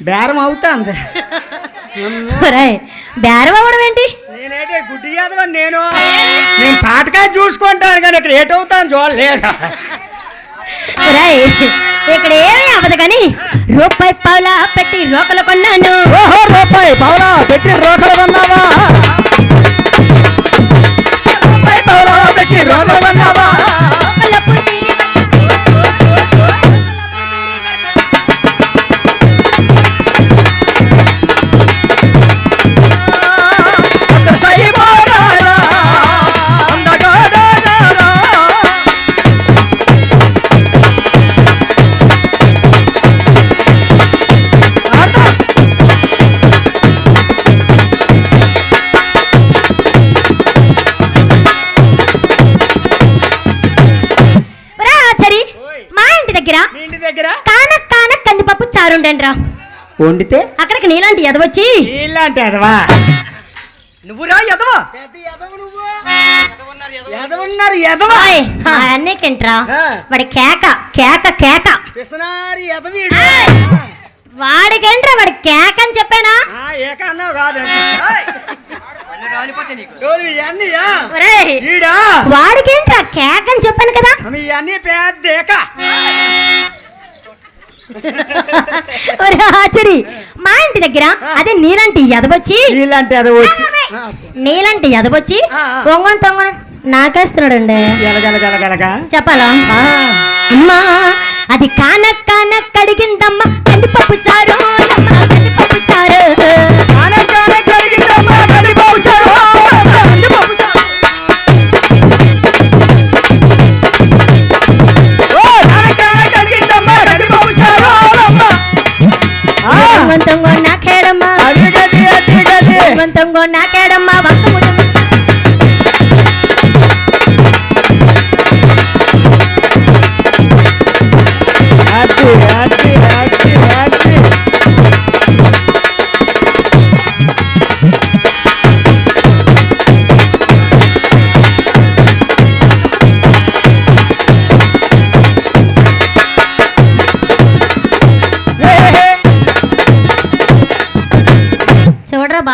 బేరం అవుతాంది. బేరం అవ్వడం ఏంటి? నేనేటే గుడ్డి యాదవ నేను. నేను పాటకాయ చూసుకుంటాను కానీ ఇక్కడ ఏటవుతాను చూడలేదు ఇక్కడ ఏమీ అవ్వదు కానీ రూపాయి పావుల పెట్టి రోకలు కొన్నాను. ఓహో రూపాయి పవరా పెట్టి రోకలు కొన్నావా? రా వండితే? అక్కడికి నీలాంటి ఎదవచ్చి? ఇలాంటి ఎదవా? నువ్వురా ఎదవా? ఎదవన్నారు ఎదవా? ఆ. వాడి కేక కేక కేక. పిసనారి ఎదవీడు! వాడికేంట్రా వాడి కేక అని చెప్పానా ఒరేయ్ ఈడా? వాడికేంట్రా కేక అని చెప్పాను కదా? ఇవన్నీ పెద్ద ఏక. ఒరే ఆచరి మా ఇంటి దగ్గర అదే నీలాంటి వచ్చి నీలాంటి ఎదవచ్చి ఆ, ఆ. తొంగని తొంగని నాకేస్తున్నాడండి. చెప్పాలా? అమ్మా అది కాన కాన కడిగిందమ్మ కందిపప్పు చారు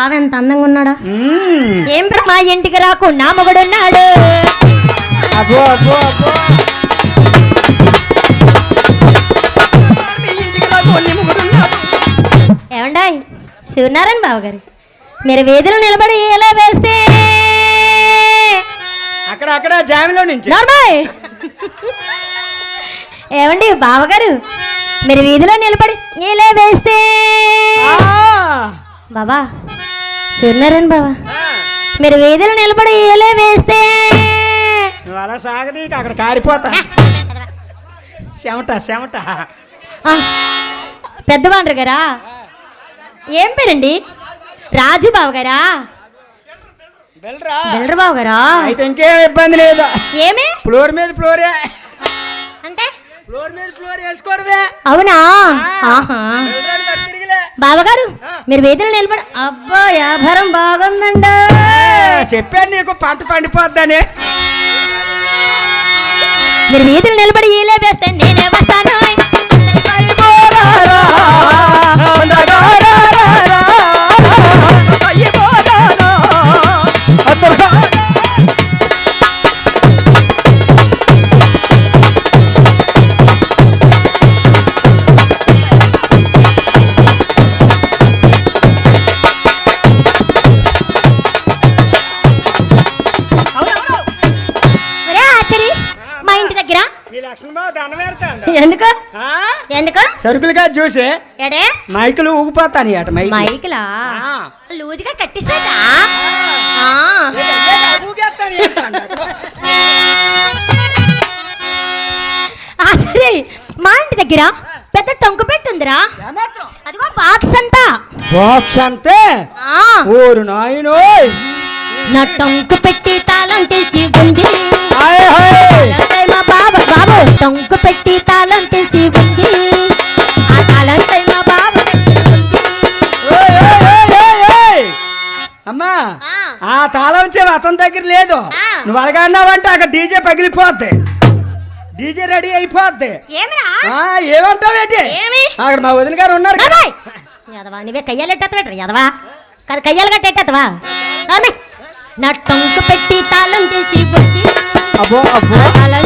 బావ ఎంత అందంగా ఉన్నాడా. ఏం బ్రహ్మ ఇంటికి రాకు నా మొగుడున్నాడు. అబ్బో అబ్బో అబ్బో. ఏమండాయ్ శివనారాయణ బావ గారు మీరు వీధిలో నిలబడి ఎలా వేస్తే? అక్కడ అక్కడ జామిలో నుంచి. ఏమండి బావగారు మీరు వీధిలో నిలబడి ఇలా వేస్తే. బాబా సూర్యనారాయణ ఆ. మీరు వీధిలో నిలబడి ఇలా వేస్తే. నువ్వు అలా సాగదీక అక్కడ కారిపోతా. చెమట చెమట. పెద్దవాండ్రు గారా? ఏం పేరండి? రాజు బావ గారా? బెల్లరు బావ గారా? అయితే ఇంకేం ఇబ్బంది లేదు. ఏమి? ఫ్లోర్ మీద ఫ్లోరే. అంటే? ఫ్లోర్ మీద ఫ్లోర్ వేసుకోవడమే. అవునా. బావగారు? మీరు వీధిలో నిలబడి అబ్బా వ్యాపారం బాగుందండి. చెప్పాను నీకు పంట పండిపోద్దని. మీరు వీధిలో నిలబడి ఇలా వేస్తే నేనే వస్తాను. సరుకులుగా చూసి ఎడే? మైకులు ఊగిపోతాను అట మైక్ మైకిలా. లూజుగా కట్టేసాడా ఆ. ఆచరి మా ఇంటి దగ్గర పెద్ద టొంకు పెట్టుందిరా అదిగో బాక్స్ అంతా. బాక్స్ అంతే? ఆ, ఊరు నాయనోయ్. నా టొంకు పెట్టి తాళం తీసి ఉంది. Hi hi. తాళం మా బాబు బాబు. టొంకు పెట్టి తాళం తీసి ఉంది. ఆ. తాళం చెవి అతని దగ్గర లేదు. నువ్వు అడగన్నావంటే అక్కడ డీజే పగిలిపోద్ది డీజే రెడీ అయిపోద్ది ఏమిరా ఆ, ఏమంటావేంటి ఏమి? అక్కడ మా వదిన గారు ఉన్నారు. యదవా నువ్వే కయ్యాలు ఎట్టేత్తవేట్రా యదవా కాదు కయ్యాలు రామే. నా టొంకు పెట్టి తాళం తీసి అబ్బో అబ్బో తాళం